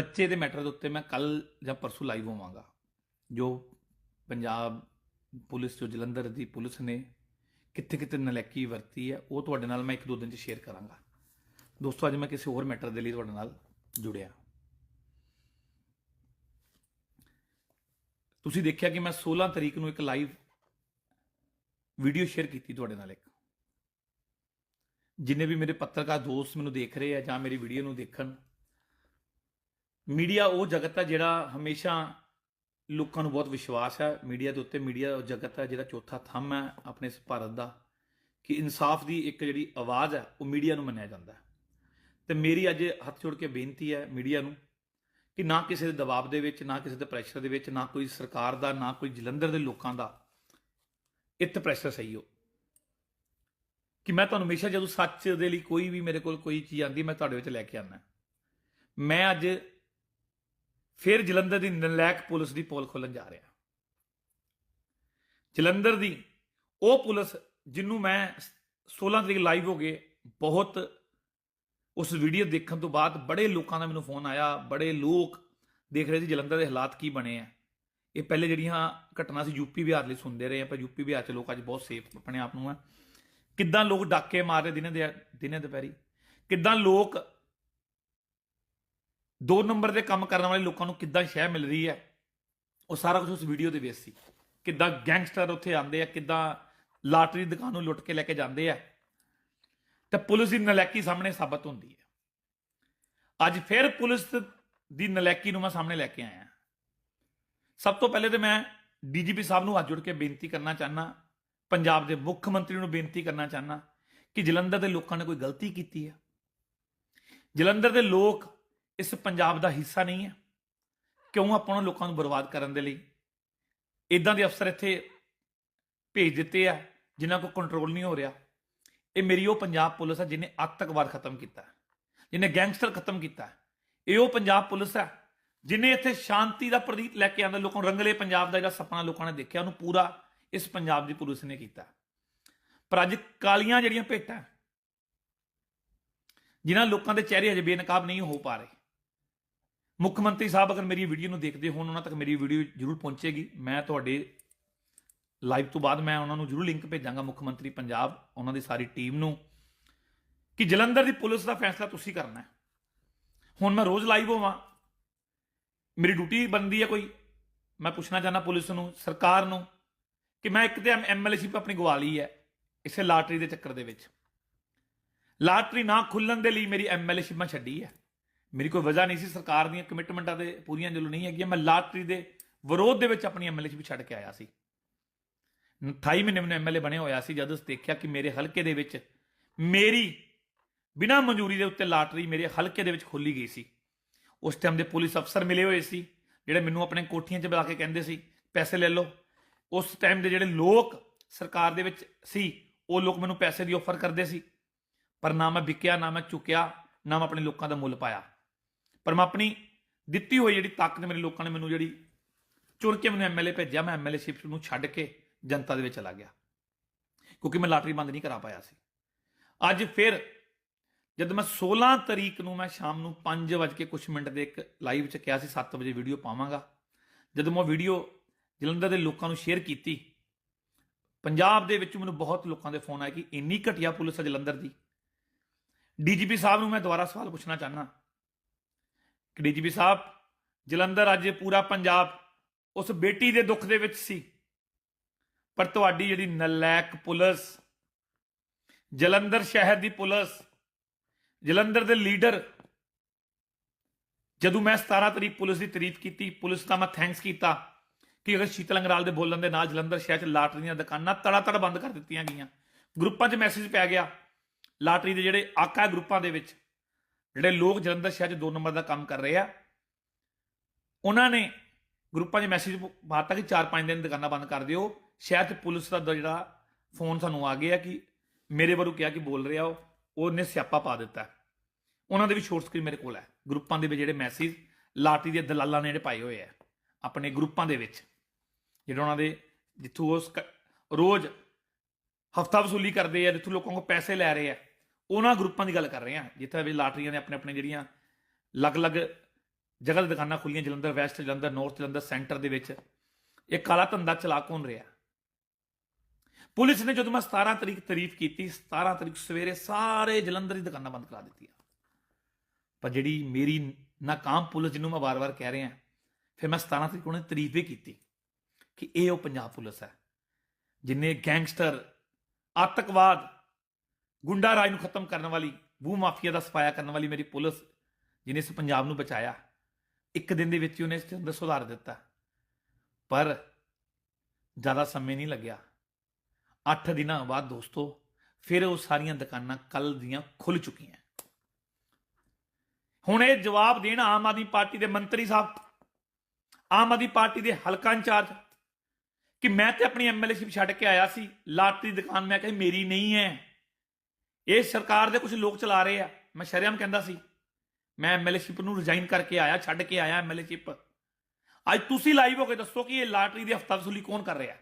ਬੱਚੇ ਦੇ ਮੈਟਰ ਦੇ ਉੱਤੇ ਮੈਂ ਕੱਲ ਜਾਂ ਪਰਸੋਂ ਲਾਈਵ ਹੋਵਾਂਗਾ। ਜੋ ਪੰਜਾਬ ਪੁਲਿਸ, ਜੋ ਜਲੰਧਰ ਦੀ ਪੁਲਿਸ ਨੇ ਕਿੱਥੇ ਕਿੱਥੇ ਨਲੈਕੀ ਵਰਤੀ ਹੈ, ਉਹ ਤੁਹਾਡੇ ਨਾਲ ਮੈਂ ਇੱਕ ਦੋ ਦਿਨ ਚ ਸ਼ੇਅਰ ਕਰਾਂਗਾ। ਦੋਸਤੋ, ਅੱਜ ਮੈਂ ਕਿਸੇ ਹੋਰ ਮੈਟਰ ਦੇ ਲਈ ਤੁਹਾਡੇ ਨਾਲ ਜੁੜਿਆ। ਤੁਸੀਂ ਦੇਖਿਆ ਕਿ ਮੈਂ 16 ਤਰੀਕ ਨੂੰ ਇੱਕ ਲਾਈਵ ਵੀਡੀਓ ਸ਼ੇਅਰ ਕੀਤੀ ਤੁਹਾਡੇ ਨਾਲ ਇੱਕ। ਜਿੰਨੇ ਵੀ ਮੇਰੇ ਪੱਤਰਕਾਰ, ਦੋਸਤ ਮੈਨੂੰ ਦੇਖ ਰਹੇ ਆ ਜਾਂ ਮੇਰੀ ਵੀਡੀਓ ਨੂੰ ਦੇਖਣ ਮੀਡੀਆ ਉਹ ਜਗਤ ਹੈ ਜਿਹੜਾ ਹਮੇਸ਼ਾ ਲੋਕਾਂ ਨੂੰ ਬਹੁਤ ਵਿਸ਼ਵਾਸ ਹੈ ਮੀਡੀਆ ਦੇ ਉੱਤੇ ਮੀਡੀਆ ਉਹ ਜਗਤ ਹੈ ਜਿਹੜਾ ਚੌਥਾ ਥੰਮ ਹੈ ਆਪਣੇ ਇਸ ਭਾਰਤ ਦਾ, ਕਿ ਇਨਸਾਫ ਦੀ ਇੱਕ ਜਿਹੜੀ ਆਵਾਜ਼ ਹੈ ਉਹ ਮੀਡੀਆ ਨੂੰ ਮੰਨਿਆ ਜਾਂਦਾ। ਹੈ ਤੇ ਮੇਰੀ ਅੱਜ ਹੱਥ ਜੋੜ ਕੇ ਬੇਨਤੀ ਹੈ ਮੀਡੀਆ ਨੂੰ, ਕਿ ਨਾ ਕਿਸੇ ਦੇ ਦਬਾਅ ਦੇ ਵਿੱਚ, ਨਾ ਕਿਸੇ ਦੇ ਪ੍ਰੈਸ਼ਰ ਦੇ ਵਿੱਚ, ਨਾ ਕੋਈ ਸਰਕਾਰ ਦਾ, ਨਾ ਕੋਈ ਜਲੰਧਰ ਦੇ ਲੋਕਾਂ ਦਾ ਇੱਤ ਪ੍ਰੈਸ਼ਰ ਸਹੀ ਹੋ। ਕਿ ਮੈਂ ਤੁਹਾਨੂੰ ਹਮੇਸ਼ਾ ਜਦੋਂ ਸੱਚ ਦੇ ਲਈ ਕੋਈ ਵੀ ਮੇਰੇ ਕੋਲ ਕੋਈ ਚੀਜ਼ ਆਂਦੀ ਮੈਂ ਤੁਹਾਡੇ ਵਿੱਚ ਲੈ ਕੇ ਆਨਾ ਮੈਂ ਅੱਜ ਫਿਰ ਜਲੰਧਰ ਦੀ ਨਲਾਇਕ ਪੁਲਿਸ ਦੀ ਪੋਲ ਖੋਲਣ ਜਾ ਰਿਹਾ। ਜਲੰਧਰ ਦੀ ਉਹ ਪੁਲਿਸ ਜਿਹਨੂੰ ਮੈਂ 16 ਤਰੀਕ ਲਾਈਵ ਹੋ ਗਏ, ਬਹੁਤ ਉਸ ਵੀਡੀਓ ਦੇਖਣ ਤੋਂ ਬਾਅਦ ਬੜੇ ਲੋਕਾਂ ਦਾ ਮੈਨੂੰ ਫੋਨ ਆਇਆ, ਬੜੇ ਲੋਕ ਦੇਖ ਰਹੇ ਸੀ ਜਲੰਧਰ ਦੇ ਹਾਲਾਤ ਕੀ ਬਣੇ ਆ। ਇਹ ਪਹਿਲੇ ਜਿਹੜੀਆਂ ਘਟਨਾ ਸੀ ਯੂਪੀ ਬਿਹਾਰ ਲਈ ਸੁਣਦੇ ਰਹੇ ਆਪਾਂ ਯੂਪੀ ਬਿਹਾਰ ਚ ਲੋਕ ਅੱਜ ਬਹੁਤ ਸੇਫ ਆਪਣੇ ਆਪ ਨੂੰ ਆ। ਕਿੱਦਾਂ ਲੋਕ ਡਾਕੇ ਮਾਰਦੇ ਦਿਨੇ ਦੇ ਦਿਨੇ ਦੁਪਹਿਰੀ? ਕਿੱਦਾਂ ਲੋਕ ਦੋ ਨੰਬਰ ਦੇ ਕੰਮ ਕਰਨ ਵਾਲੇ ਲੋਕਾਂ ਨੂੰ ਕਿੱਦਾਂ ਸ਼ਹਿ ਮਿਲ ਰਹੀ ਹੈ, ਉਹ ਸਾਰਾ ਕੁਝ ਉਸ ਵੀਡੀਓ ਦੇ ਵਿੱਚ ਸੀ। ਕਿੱਦਾਂ ਗੈਂਗਸਟਰ ਉੱਥੇ ਆਉਂਦੇ ਆ, ਕਿੱਦਾਂ ਲਾਟਰੀ ਦੀ ਦੁਕਾਨ ਨੂੰ ਲੁੱਟ ਕੇ ਲੈ ਕੇ ਜਾਂਦੇ ਆ। ਤਾਂ ਪੁਲਿਸ ਦੀ ਨਲੈਕੀ ਸਾਹਮਣੇ ਸਾਬਤ ਹੁੰਦੀ ਹੈ। ਅੱਜ ਫਿਰ ਪੁਲਿਸ ਦੀ ਨਲੈਕੀ ਨੂੰ ਮੈਂ ਸਾਹਮਣੇ ਲੈ ਕੇ ਆਇਆ। ਸਭ ਤੋਂ ਪਹਿਲੇ ਤੇ ਮੈਂ ਡੀਜੀਪੀ ਸਾਹਿਬ ਨੂੰ ਹੱਥ ਜੋੜ ਕੇ ਬੇਨਤੀ ਕਰਨਾ ਚਾਹਨਾ, ਪੰਜਾਬ ਦੇ ਮੁੱਖ ਮੰਤਰੀ ਨੂੰ ਬੇਨਤੀ ਕਰਨਾ ਚਾਹਨਾ ਕਿ ਜਲੰਧਰ ਦੇ ਲੋਕਾਂ ਨੇ ਕੋਈ ਗਲਤੀ ਕੀਤੀ ਹੈ। ਜਲੰਧਰ ਦੇ ਲੋਕ ਇਸ ਪੰਜਾਬ ਦਾ ਹਿੱਸਾ ਨਹੀਂ ਹੈ। ਕਿਉਂ ਆਪਾਂ ਉਹਨਾਂ ਲੋਕਾਂ ਨੂੰ ਬਰਬਾਦ ਕਰਨ ਦੇ ਲਈ? ਇਦਾਂ ਦੇ ਅਫਸਰ ਇੱਥੇ ਭੇਜ ਦਿੱਤੇ ਆ, ਜਿਨ੍ਹਾਂ ਕੋ ਕੰਟਰੋਲ ਨਹੀਂ ਹੋ ਰਿਹਾ। ਇਹ ਮੇਰੀ ਉਹ ਪੰਜਾਬ ਪੁਲਿਸ ਹੈ ਜਿਹਨੇ ਆਤੰਕਵਾਦ ਖਤਮ ਕੀਤਾ ਜਿਹਨੇ ਗੈਂਗਸਟਰ ਖਤਮ ਕੀਤਾ ਇਹ ਉਹ ਪੰਜਾਬ ਪੁਲਿਸ ਹੈ ਜਿਨੇ ਇੱਥੇ ਸ਼ਾਂਤੀ ਦਾ ਪ੍ਰਤੀਕ ਲੈ ਕੇ ਆਂਦਾ ਲੋਕਾਂ ਨੂੰ ਰੰਗਲੇ ਪੰਜਾਬ ਦਾ ਜਿਹੜਾ ਸੁਪਨਾ ਲੋਕਾਂ ਨੇ ਦੇਖਿਆ, ਉਹਨੂੰ ਪੂਰਾ ਇਸ ਪੰਜਾਬ ਦੀ ਪੁਲਿਸ ਨੇ ਕੀਤਾ। ਪਰ ਅੱਜ ਕਾਲੀਆਂ ਜਿਹੜੀਆਂ ਭੇਟਾਂ, ਜਿਨ੍ਹਾਂ ਲੋਕਾਂ ਦੇ ਚਿਹਰੇ ਅਜੇ ਬੇਨਕਾਬ ਨਹੀਂ ਹੋ ਪਾ ਰਹੇ ਮੁੱਖ ਮੰਤਰੀ ਸਾਹਿਬ ਅਗਰ ਮੇਰੀ ਵੀਡੀਓ ਨੂੰ ਦੇਖਦੇ ਹੋਣ, ਉਹਨਾਂ ਤੱਕ ਮੇਰੀ ਵੀਡੀਓ ਜ਼ਰੂਰ ਪਹੁੰਚੇਗੀ। ਮੈਂ ਤੁਹਾਡੇ ਲਾਈਵ ਤੋਂ ਬਾਅਦ ਮੈਂ ਉਹਨਾਂ ਨੂੰ ਜ਼ਰੂਰ ਲਿੰਕ ਭੇਜਾਂਗਾ, ਮੁੱਖ ਮੰਤਰੀ ਪੰਜਾਬ, ਉਹਨਾਂ ਦੀ ਸਾਰੀ ਟੀਮ ਨੂੰ, ਕਿ ਜਲੰਧਰ ਦੀ ਪੁਲਿਸ ਦਾ ਫੈਸਲਾ ਤੁਸੀਂ ਕਰਨਾ ਹੈ। ਹੁਣ ਮੈਂ ਰੋਜ਼ ਲਾਈਵ ਹੋਵਾਂ। ਮੇਰੀ ਡਿਊਟੀ ਬਣਦੀ ਹੈ ਕੋਈ। ਮੈਂ ਪੁੱਛਣਾ ਚਾਹਨਾ ਪੁਲਿਸ ਨੂੰ, ਸਰਕਾਰ ਨੂੰ, ਕਿ ਮੈਂ ਇੱਕ ਤੇ ਐਮਐਲਏਸ਼ਿਪ ਆਪਣੀ ਗਵਾ ਲਈ ਹੈ, ਇਸੇ ਲਾਟਰੀ ਦੇ ਚੱਕਰ ਦੇ ਵਿੱਚ। ਲਾਟਰੀ ਨਾ ਖੁੱਲਣ ਦੇ ਲਈ ਮੇਰੀ ਐਮਐਲਏਸ਼ਿਪ ਮੈਂ ਛੱਡੀ ਹੈ। ਮੇਰੀ ਕੋਈ ਵਜ੍ਹਾ ਨਹੀਂ ਸੀ, ਸਰਕਾਰ ਦੀਆਂ ਕਮਿਟਮੈਂਟਾਂ ਦੇ ਪੂਰੀਆਂ ਜਦੋਂ ਨਹੀਂ ਹੈਗੀਆਂ। ਮੈਂ ਲਾਟਰੀ ਦੇ ਵਿਰੋਧ ਦੇ ਵਿੱਚ ਆਪਣੀ ਵੀ ਛੱਡ ਕੇ ਆਇਆ ਸੀ। 28 ਮਹੀਨੇ ਮੈਨੂੰ ਐਮਐਲਏ ਬਣੇ ਹੋਇਆ ਸੀ, ਜਦੋਂ ਦੇਖਿਆ ਕਿ ਮੇਰੇ ਹਲਕੇ ਦੇ ਵਿੱਚ ਮੇਰੀ ਬਿਨਾਂ ਮਨਜ਼ੂਰੀ ਦੇ ਉੱਤੇ ਲਾਟਰੀ ਮੇਰੇ ਹਲਕੇ ਦੇ ਵਿੱਚ ਖੋਲੀ ਗਈ ਸੀ। ਉਸ ਟਾਈਮ ਦੇ ਪੁਲਿਸ ਅਫਸਰ ਮਿਲੇ ਹੋਏ ਸੀ, ਜਿਹੜੇ ਮੈਨੂੰ ਆਪਣੇ ਕੋਠੀਆਂ 'ਚ ਬੁਲਾ ਕੇ ਕਹਿੰਦੇ ਸੀ, ਪੈਸੇ ਲੈ ਲਓ। ਉਸ ਟਾਈਮ ਦੇ ਜਿਹੜੇ ਲੋਕ ਸਰਕਾਰ ਦੇ ਵਿੱਚ ਸੀ, ਉਹ ਲੋਕ ਮੈਨੂੰ ਪੈਸੇ ਦੀ ਆਫਰ ਕਰਦੇ ਸੀ, ਪਰ ਨਾ ਮੈਂ ਵਿਕਿਆ, ਨਾ ਮੈਂ ਚੁੱਕਿਆ, ਨਾ ਮੈਂ ਆਪਣੇ ਲੋਕਾਂ ਦਾ ਮੁੱਲ ਪਾਇਆ। ਪਰ ਮੈਂ ਆਪਣੀ ਦਿੱਤੀ ਹੋਈ ਜਿਹੜੀ ਤਾਕਤ ਮੇਰੇ ਲੋਕਾਂ ਨੇ ਮੈਨੂੰ ਜਿਹੜੀ ਚੁਣ ਕੇ ਮੈਨੂੰ ਐਮਐਲਏ ਭੇਜਿਆ, ਮੈਂ ਐਮਐਲਏਸ਼ਿਪ ਨੂੰ ਛੱਡ ਕੇ ਜਨਤਾ ਦੇ ਵਿੱਚ ਚਲਾ ਗਿਆ। ਕਿਉਂਕਿ ਮੈਂ ਲਾਟਰੀ ਬੰਦ ਨਹੀਂ ਕਰਾ ਪਾਇਆ ਸੀ। ਅੱਜ ਫਿਰ ਜਦ ਮੈਂ 16 ਤਰੀਕ ਨੂੰ ਮੈਂ ਸ਼ਾਮ ਨੂੰ 5 ਵਜੇ ਕੇ ਕੁਝ ਮਿੰਟ ਦੇ ਇੱਕ ਲਾਈਵ ਚ ਕਿਹਾ ਸੀ 7 ਵਜੇ ਵੀਡੀਓ ਪਾਵਾਂਗਾ। ਜਦੋਂ ਮੈਂ ਵੀਡੀਓ ਜਲੰਧਰ ਦੇ ਲੋਕਾਂ ਨੂੰ ਸ਼ੇਅਰ ਕੀਤੀ, ਪੰਜਾਬ ਦੇ ਵਿੱਚ ਮੈਨੂੰ ਬਹੁਤ ਲੋਕਾਂ ਦੇ ਫੋਨ ਆਏ ਕਿ ਇੰਨੀ ਘਟੀਆ ਪੁਲਿਸ ਹੈ ਜਲੰਧਰ ਦੀ। ਡੀਜੀਪੀ ਸਾਹਿਬ ਨੂੰ ਮੈਂ ਦੁਬਾਰਾ ਸਵਾਲ ਪੁੱਛਣਾ ਚਾਹਨਾ ਡੀਜੀਪੀ ਸਾਹਿਬ, ਜਲੰਧਰ ਅੱਜ ਪੂਰਾ ਪੰਜਾਬ ਉਸ ਬੇਟੀ ਦੇ ਦੁੱਖ ਦੇ ਵਿੱਚ ਸੀ। ਪਰ ਤੁਹਾਡੀ ਜਿਹੜੀ ਨਲੈਕ ਪੁਲਿਸ, ਜਲੰਧਰ ਸ਼ਹਿਰ ਦੀ ਪੁਲਿਸ, ਜਲੰਧਰ ਦੇ ਲੀਡਰ, ਜਦੋਂ ਮੈਂ 17 ਤਰੀਕ ਪੁਲਿਸ ਦੀ ਤਾਰੀਫ ਕੀਤੀ, ਪੁਲਿਸ ਦਾ ਮੈਂ ਥੈਂਕਸ ਕੀਤਾ ਕਿ ਅਗਰ ਸ਼ੀਤਲ ਅੰਗਰਾਲ ਦੇ ਬੋਲਣ ਦੇ ਨਾਲ ਜਲੰਧਰ ਸ਼ਹਿਰ 'ਚ ਲਾਟਰੀ ਦੀਆਂ ਦੁਕਾਨਾਂ ਤੜਾ ਤੜ ਬੰਦ ਕਰ ਦਿੱਤੀਆਂ ਗਈਆਂ। ਗਰੁੱਪਾਂ 'ਚ ਮੈਸੇਜ ਪੈ ਗਿਆ ਲਾਟਰੀ ਦੇ ਜਿਹੜੇ ਆਕਾ ਗਰੁੱਪਾਂ ਦੇ ਵਿੱਚ। ਜਿਹੜੇ ਲੋਕ ਜਲੰਧਰ ਸ਼ਹਿਰ 'ਚ ਦੋ ਨੰਬਰ ਦਾ ਕੰਮ ਕਰ ਰਹੇ ਆ, ਉਹਨਾਂ ਨੇ ਗਰੁੱਪਾਂ 'ਚ ਮੈਸੇਜ ਪਾਤਾ ਕਿ 4-5 ਦਿਨ ਦੁਕਾਨਾਂ ਬੰਦ ਕਰ ਦਿਓ। ਸ਼ਹਿਰ 'ਚ ਪੁਲਿਸ ਦਾ ਜਿਹੜਾ ਫੋਨ ਸਾਨੂੰ ਆ ਗਿਆ ਕਿ ਮੇਰੇ ਵੱਲੋਂ ਕਿਹਾ ਕਿ ਬੋਲ ਰਿਹਾ ਉਹ, ਉਹਨੇ ਸਿਆਪਾ ਪਾ ਦਿੱਤਾ। ਉਹਨਾਂ ਦੇ ਵੀ ਸ਼ੋਰਟ ਸਕਰੀਨ ਮੇਰੇ ਕੋਲ ਹੈ। ਗਰੁੱਪਾਂ ਦੇ ਵਿੱਚ ਜਿਹੜੇ ਮੈਸੇਜ ਲਾਟੀ ਦੇ ਦਲਾਲਾਂ ਨੇ ਜਿਹੜੇ ਪਾਏ ਹੋਏ ਆ, ਆਪਣੇ ਗਰੁੱਪਾਂ ਦੇ ਵਿੱਚ। ਜਿਹੜੇ ਉਹਨਾਂ ਦੇ ਜਿੱਥੋਂ ਉਸ ਰੋਜ਼ ਹਫਤਾ ਵਸੂਲੀ ਕਰਦੇ ਆ, ਜਿੱਥੋਂ ਲੋਕਾਂ ਕੋਲ ਪੈਸੇ ਲੈ ਰਹੇ ਆ। ਉਹਨਾਂ ਗਰੁੱਪਾਂ ਦੀ ਗੱਲ ਕਰ ਰਹੇ ਆ ਜਿੱਥੇ ਵੀ ਲਾਟਰੀਆਂ ਨੇ ਆਪਣੇ ਆਪਣੇ ਜਿਹੜੀਆਂ ਅਲੱਗ-ਅਲੱਗ ਜਗ੍ਹਾ ਤੇ ਦੁਕਾਨਾਂ ਖੁੱਲੀਆਂ Jalandhar west, Jalandhar north Jalandhar centre ਦੇ ਵਿੱਚ। ਇਹ ਕਾਲਾ ਧੰਦਾ ਚਲਾ ਕੌਣ ਰਿਹਾ? ਪੁਲਿਸ ਨੇ ਜਦੋਂ ਮੈਂ 17 ਤਰੀਕ ਤਾਰੀਫ ਕੀਤੀ 17 ਤਰੀਕ ਸਵੇਰੇ ਸਾਰੇ ਜਲੰਧਰ ਦੀ ਦੁਕਾਨਾਂ ਬੰਦ ਕਰਾ ਦਿੱਤੀਆਂ। ਪਰ ਜਿਹੜੀ ਮੇਰੀ ਨਾਕਾਮ ਪੁਲਿਸ ਜਿਹਨੂੰ ਮੈਂ ਵਾਰ-ਵਾਰ ਕਹਿ ਰਿਹਾ, ਫਿਰ ਮੈਂ 17 ਤਰੀਕ ਉਹਨੇ ਤਾਰੀਫ ਵੀ ਕੀਤੀ ਕਿ ਇਹ ਉਹ ਪੰਜਾਬ ਪੁਲਿਸ ਹੈ, ਜਿਨੇ ਗੈਂਗਸਟਰ, ਆਤੰਕਵਾਦ ਗੁੰਡਾ ਰਾਜ ਨੂੰ ਖਤਮ ਕਰਨ ਵਾਲੀ ਭੂ ਮਾਫੀਆ ਦਾ ਸਫਾਇਆ ਕਰਨ ਵਾਲੀ ਮੇਰੀ ਪੁਲਿਸ ਜਿਨੇ ਇਸ ਪੰਜਾਬ ਨੂੰ ਬਚਾਇਆ, ਇੱਕ ਦਿਨ ਦੇ ਵਿੱਚ ਹੀ ਉਹਨੇ ਇਸ ਦੇ ਅੰਦਰ ਸੁਧਾਰ ਦਿੱਤਾ। ਪਰ ਜ਼ਿਆਦਾ ਸਮੇਂ ਨਹੀਂ ਲੱਗਿਆ। 8 ਦਿਨਾਂ ਬਾਅਦ ਦੋਸਤੋ, ਫਿਰ ਉਹ ਸਾਰੀਆਂ ਦੁਕਾਨਾਂ ਕੱਲ ਦੀਆਂ ਖੁੱਲ ਚੁੱਕੀਆਂ। ਹੁਣ ਇਹ ਜਵਾਬ ਦੇਣ ਆਮ ਆਦਮੀ ਪਾਰਟੀ ਦੇ ਮੰਤਰੀ ਸਾਹਿਬ, ਆਮ ਆਦਮੀ ਪਾਰਟੀ ਦੇ ਹਲਕਾ ਇੰਚਾਰਜ, ਕਿ ਮੈਂ ਤੇ ਆਪਣੀ ਐਮਐਲਏਸ਼ਿਪ ਛੱਡ ਕੇ ਆਇਆ ਸੀ, ਲਾਟਰੀ ਦੁਕਾਨ ਮੈਂ ਕਹੀ ਮੇਰੀ ਨਹੀਂ ਹੈ। ਇਹ ਸਰਕਾਰ ਦੇ ਕੁਝ ਲੋਕ ਚਲਾ ਰਹੇ ਆ। ਮੈਂ ਸ਼ਰਿਆਮ ਕਹਿੰਦਾ ਸੀ, ਮੈਂ ਐਮਐਲਏਸ਼ਿਪ ਨੂੰ ਰਿਜ਼ਾਈਨ ਕਰਕੇ ਆਇਆ, ਛੱਡ ਕੇ ਆਇਆ ਐਮਐਲਏਸ਼ਿਪ ਅੱਜ ਤੁਸੀਂ ਲਾਈਵ ਹੋ ਕੇ ਦੱਸੋ ਕਿ ਇਹ ਲਾਟਰੀ ਦੀ ਹਫਤਾ ਵਸੂਲੀ ਕੌਣ ਕਰ ਰਿਹਾ?